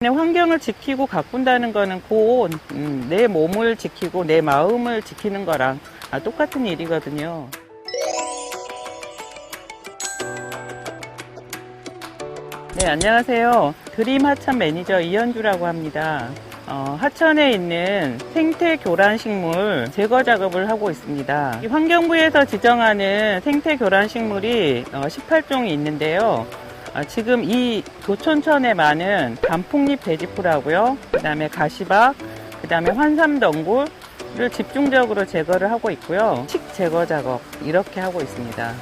내 환경을 지키고 가꾼다는 거는 곧 음, 내 몸을 지키고 내 마음을 지키는 거랑 아, 똑같은 일이거든요. 네, 안녕하세요. 드림 하천 매니저 이현주라고 합니다. 어, 하천에 있는 생태 교란 식물 제거 작업을 하고 있습니다. 이 환경부에서 지정하는 생태 교란 식물이 어, 18종이 있는데요. 아, 지금 이 교촌천에 많은 단풍잎 돼지풀하고요. 그 다음에 가시박, 그 다음에 환삼덩굴을 집중적으로 제거를 하고 있고요. 식 제거 작업 이렇게 하고 있습니다.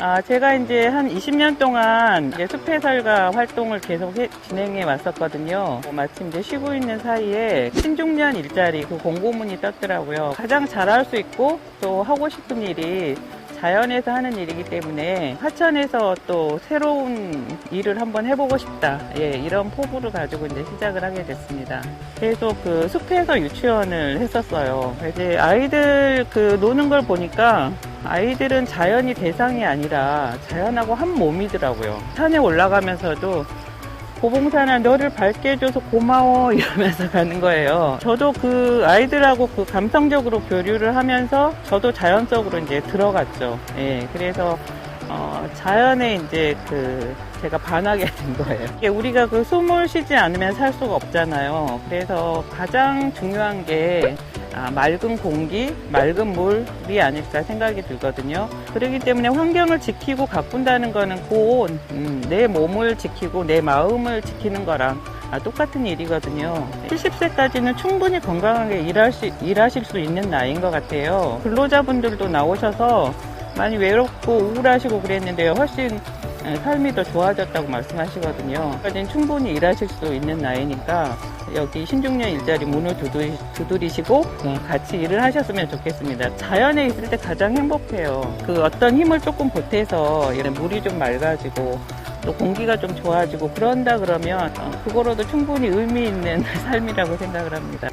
아, 제가 이제 한 20년 동안 이제 숲해설가 활동을 계속 해- 진행해 왔었거든요. 어, 마침 이제 쉬고 있는 사이에 신중년 일자리 그 공고문이 떴더라고요. 가장 잘할 수 있고 또 하고 싶은 일이 자연에서 하는 일이기 때문에 하천에서 또 새로운 일을 한번 해보고 싶다. 예, 이런 포부를 가지고 이제 시작을 하게 됐습니다. 계속 그 숲에서 유치원을 했었어요. 이제 아이들 그 노는 걸 보니까 아이들은 자연이 대상이 아니라 자연하고 한 몸이더라고요. 산에 올라가면서도 고봉산아 너를 밝게 해줘서 고마워 이러면서 가는 거예요. 저도 그 아이들하고 그 감성적으로 교류를 하면서 저도 자연적으로 이제 들어갔죠. 예, 그래서 어, 자연에 이제 그 제가 반하게 된 거예요. 우리가 그 숨을 쉬지 않으면 살 수가 없잖아요. 그래서 가장 중요한 게 아, 맑은 공기, 맑은 물이 아닐까 생각이 들거든요. 그렇기 때문에 환경을 지키고 가꾼다는 거는 곧 음, 내 몸을 지키고 내 마음을 지키는 거랑 아, 똑같은 일이거든요. 70세까지는 충분히 건강하게 일할 수, 일하실 수 있는 나이인 것 같아요. 근로자분들도 나오셔서 많이 외롭고 우울하시고 그랬는데요. 훨씬 예, 삶이 더 좋아졌다고 말씀하시거든요. 까지는 충분히 일하실 수 있는 나이니까 여기 신중년 일자리 문을 두드리, 두드리시고 예, 같이 일을 하셨으면 좋겠습니다. 자연에 있을 때 가장 행복해요. 그 어떤 힘을 조금 보태서 이런 물이 좀 맑아지고 또 공기가 좀 좋아지고 그런다 그러면 어, 그거로도 충분히 의미 있는 삶이라고 생각을 합니다.